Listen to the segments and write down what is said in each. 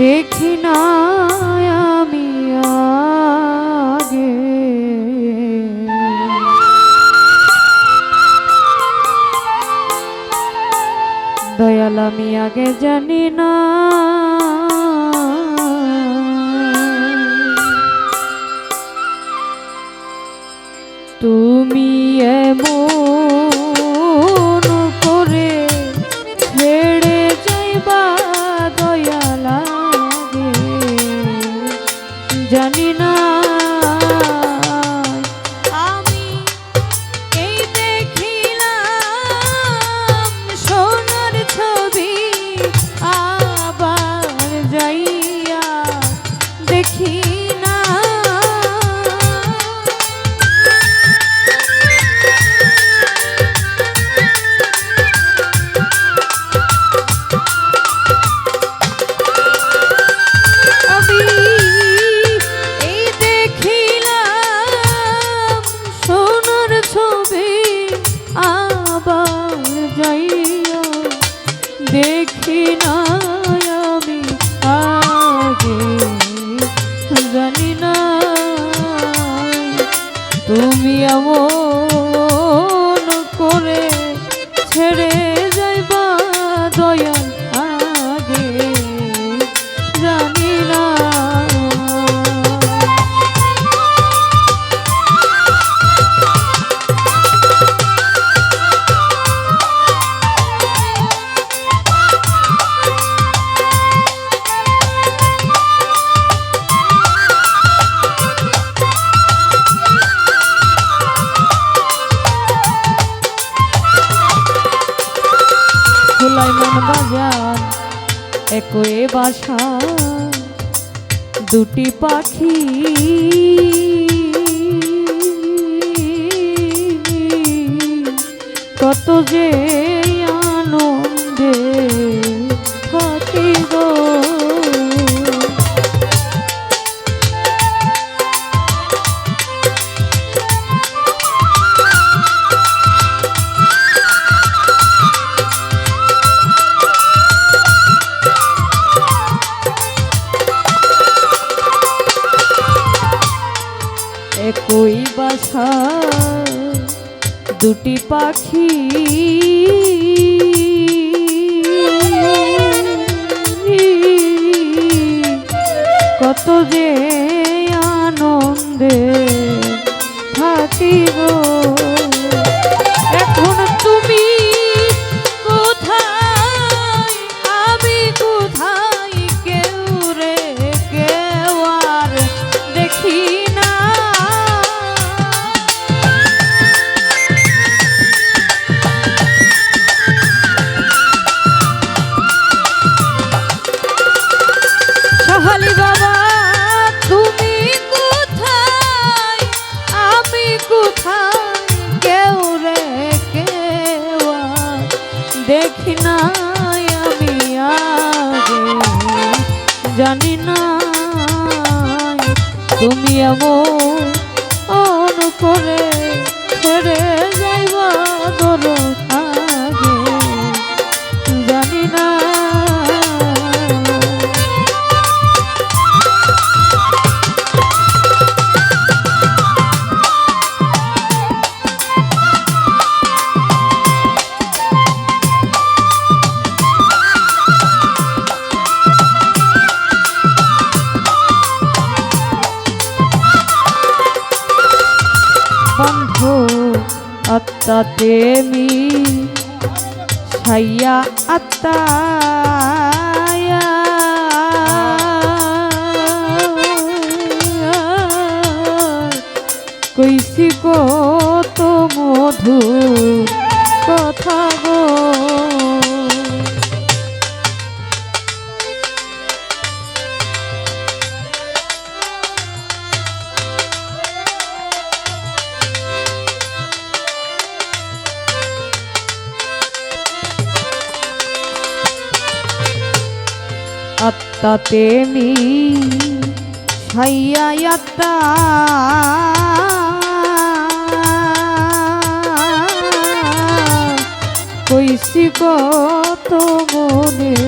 দেখি না আগে। দয়াল আমি আগে জানি না। তুমি এমন ছেড়ে একই বাসা দুটি পাখি। কত যে বাসা দুটি পাখি। কত যে আনন্দে থাকিব। তুমি এমন করে ছেড়ে আত্মাতে মি ছাইয়া আত্মা কইসি কত মধু আত্মাতে মি ছাইয়াত্তা কইসি তো মনে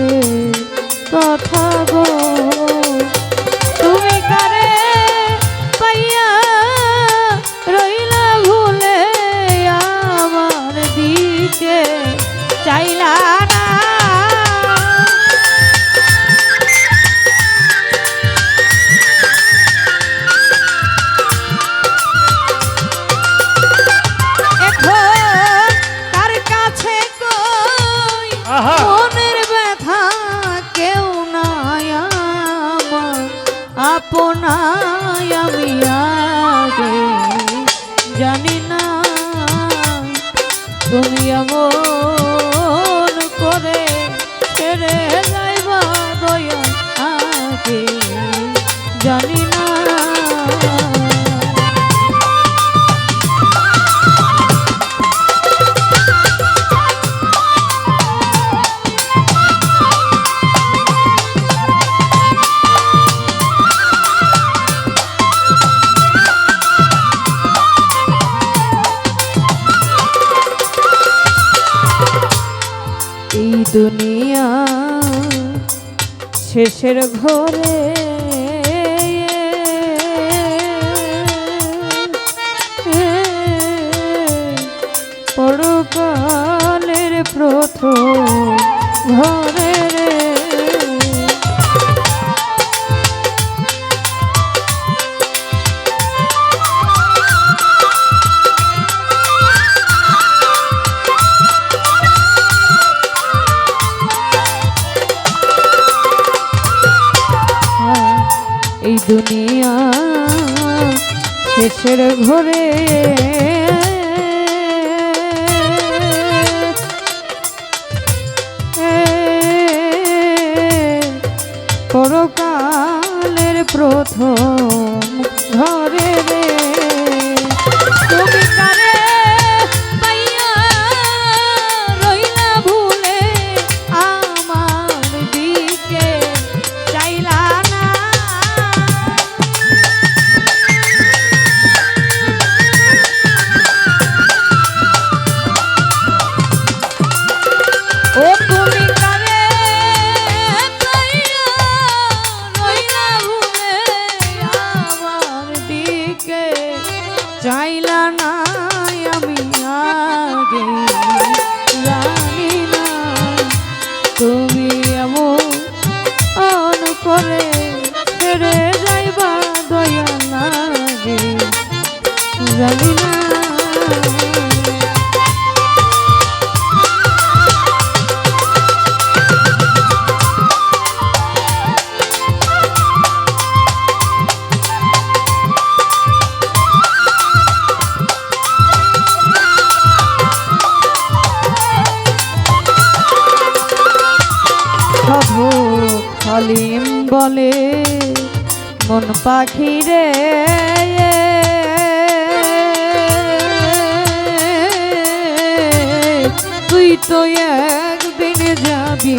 দুনিয়া শেষের ঘরে পরকালের প্রথম ঘর। দুনিয়া শেষের ঘরে হলিম বলে মন পাখি রে তুই তো একদিন যাবি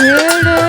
ভেড়ে